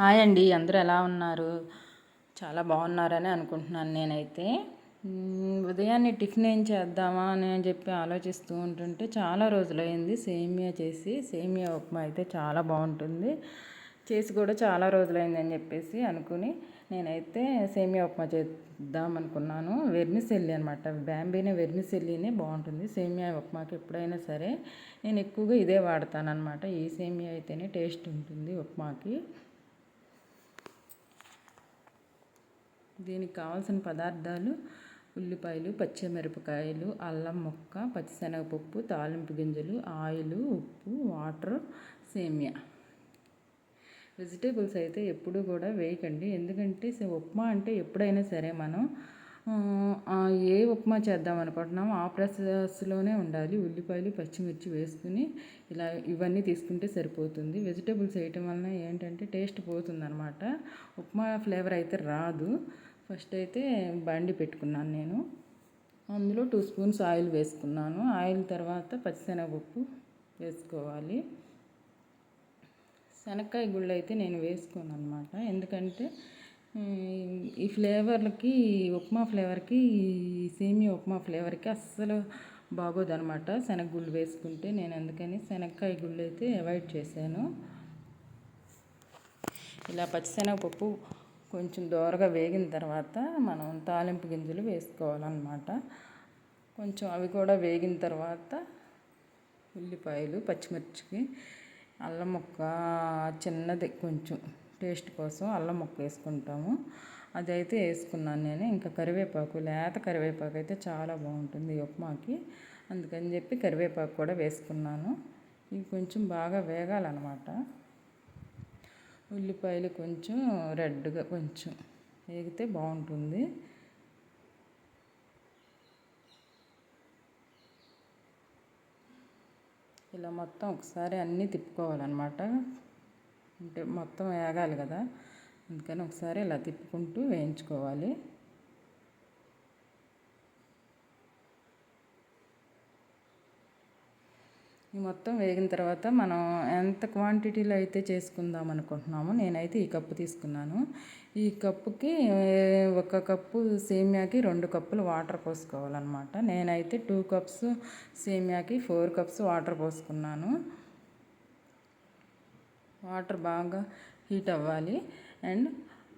Hi అండి అందరూ ఎలా ఉన్నారు? చాలా బాగున్నారని అనుకుంటున్నాను నేనైతే. ఉదయాన్నే టిఫిన్ ఏం చేద్దామా అని చెప్పి ఆలోచిస్తూ ఉంటుంటే చాలా రోజులైంది. సేమియా చేసి సేమియా ఉప్మా అయితే చాలా బాగుంటుంది. చేసి కూడా చాలా రోజులైంది అని చెప్పేసి అనుకుని నేనైతే సేమియా ఉప్మా చేద్దాం అనుకున్నాను. వెర్మిసెల్లి అనమాట బ్యాంబీనే వెర్మిసెల్లినే బాగుంటుంది. సేమియా ఉప్మాకి ఎప్పుడైనా సరే నేను ఎక్కువగా ఇదే వాడతాను అనమాట ఈ సేమియా అయితేనే టేస్ట్ ఉంటుంది ఉప్మాకి. దీనికి కావాల్సిన పదార్థాలు ఉల్లిపాయలు పచ్చిమిరపకాయలు అల్లం ముక్క పచ్చిశనగపప్పు తాలింపు గింజలు ఆయిల్ ఉప్పు వాటర్ సేమియా. వెజిటేబుల్స్ అయితే ఎప్పుడు కూడా వేయకండి. ఎందుకంటే ఉప్మా అంటే ఎప్పుడైనా సరే మనం ఏ ఉప్మా చేద్దాం అనుకుంటున్నామో ఆ ప్రాసెస్లోనే ఉండాలి. ఉల్లిపాయలు పచ్చిమిర్చి వేసుకుని ఇలా ఇవన్నీ తీసుకుంటే సరిపోతుంది. వెజిటేబుల్స్ వేయటం వలన ఏంటంటే టేస్ట్ పోతుంది అనమాట ఉప్మా ఫ్లేవర్ అయితే రాదు. ఫస్ట్ అయితే బండి పెట్టుకున్నాను నేను. అందులో టూ స్పూన్స్ ఆయిల్ వేసుకున్నాను. ఆయిల్ తర్వాత పచ్చిశనగపప్పు వేసుకోవాలి. శనక్కాయ గుళ్ళు అయితే నేను వేసుకోను అనమాట ఎందుకంటే ఈ ఫ్లేవర్లకి ఉప్మా ఫ్లేవర్కి సేమియా ఉప్మా ఫ్లేవర్కి అస్సలు బాగోదనమాట శనగగుళ్ళు వేసుకుంటే. నేను అందుకని శనక్కాయ గుళ్ళు అయితే అవాయిడ్ చేశాను. ఇలా పచ్చిశనగపప్పు కొంచెం దోరగా వేగిన తర్వాత మనం తాలింపు గింజలు వేసుకోవాలన్నమాట. కొంచెం అవి కూడా వేగిన తర్వాత ఉల్లిపాయలు పచ్చిమిర్చికి అల్లం ముక్క చిన్నది కొంచెం టేస్ట్ కోసం అల్లం ముక్క వేసుకుంటాము. అదైతే వేసుకున్నాను నేను. ఇంకా కరివేపాకు లేత కరివేపాకు అయితే చాలా బాగుంటుంది ఉప్మాకి. అందుకని చెప్పి కరివేపాకు కూడా వేసుకున్నాను. ఇవి కొంచెం బాగా వేగాలన్నమాట. ఉల్లిపాయలు కొంచెం రెడ్గా కొంచెం వేగితే బాగుంటుంది. ఇలా మొత్తం ఒకసారి అన్నీ తిప్పుకోవాలన్నమాట. అంటే మొత్తం వేగాలి కదా. అందుకని ఒకసారి ఇలా తిప్పుకుంటూ వేయించుకోవాలి. మొత్తం వేగిన తర్వాత మనం ఎంత క్వాంటిటీలో అయితే చేసుకుందాం అనుకుంటున్నామో నేనైతే ఈ కప్పు తీసుకున్నాను. ఈ కప్పుకి ఒక కప్పు సేమియాకి రెండు కప్పులు వాటర్ పోసుకోవాలన్నమాట. నేనైతే టూ కప్స్ సేమియాకి ఫోర్ కప్స్ వాటర్ పోసుకున్నాను. వాటర్ బాగా హీట్ అవ్వాలి. అండ్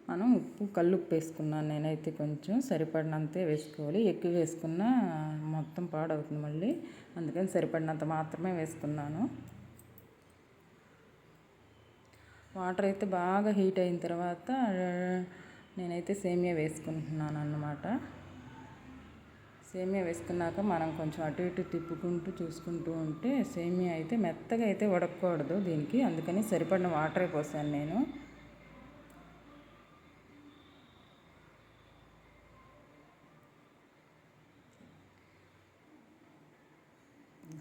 మనం ఉప్పు కల్లుప్పు వేసుకున్నాను నేనైతే కొంచెం సరిపడినంతే వేసుకోవాలి. ఎక్కువ వేసుకున్నా మొత్తం పాడవుతుంది మళ్ళీ. అందుకని సరిపడినంత మాత్రమే వేసుకున్నాను. వాటర్ అయితే బాగా హీట్ అయిన తర్వాత నేనైతే సేమియా వేసుకుంటున్నాను అన్నమాట. సేమియా వేసుకున్నాక మనం కొంచెం అటు ఇటు తిప్పుకుంటూ చూసుకుంటూ ఉంటే సేమియా అయితే మెత్తగా అయితే ఉడకకూడదు దీనికి. అందుకని సరిపడిన వాటరే పోసాను నేను.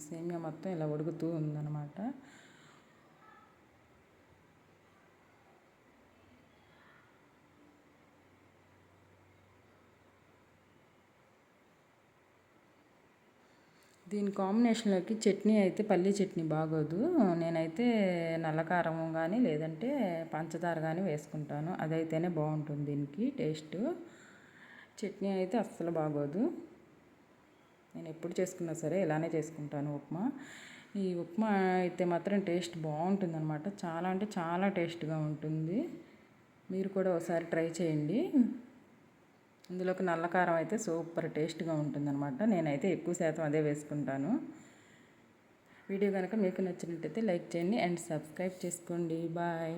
సేమియా మొత్తం ఇలా ఉడుకుతూ ఉందన్నమాట. దీని కాంబినేషన్లోకి చట్నీ అయితే పల్లీ చట్నీ బాగోదు. నేనైతే నల్లకారం కానీ లేదంటే పంచదార కానీ వేసుకుంటాను. అదైతేనే బాగుంటుంది దీనికి టేస్ట్. చట్నీ అయితే అస్సలు బాగోదు. ఎప్పుడు చేసుకున్నా సరే ఇలానే చేసుకుంటాను ఉప్మా. ఈ ఉప్మా అయితే మాత్రం టేస్ట్ బాగుంటుంది అనమాట చాలా అంటే చాలా టేస్ట్గా ఉంటుంది. మీరు కూడా ఒకసారి ట్రై చేయండి. ఇందులోకి నల్లకారం అయితే సూపర్ టేస్ట్గా ఉంటుందన్నమాట. నేనైతే ఎక్కువ శాతం అదే వేసుకుంటాను. వీడియో కనుక మీకు నచ్చినట్టయితే లైక్ చేయండి అండ్ సబ్స్క్రైబ్ చేసుకోండి. బాయ్.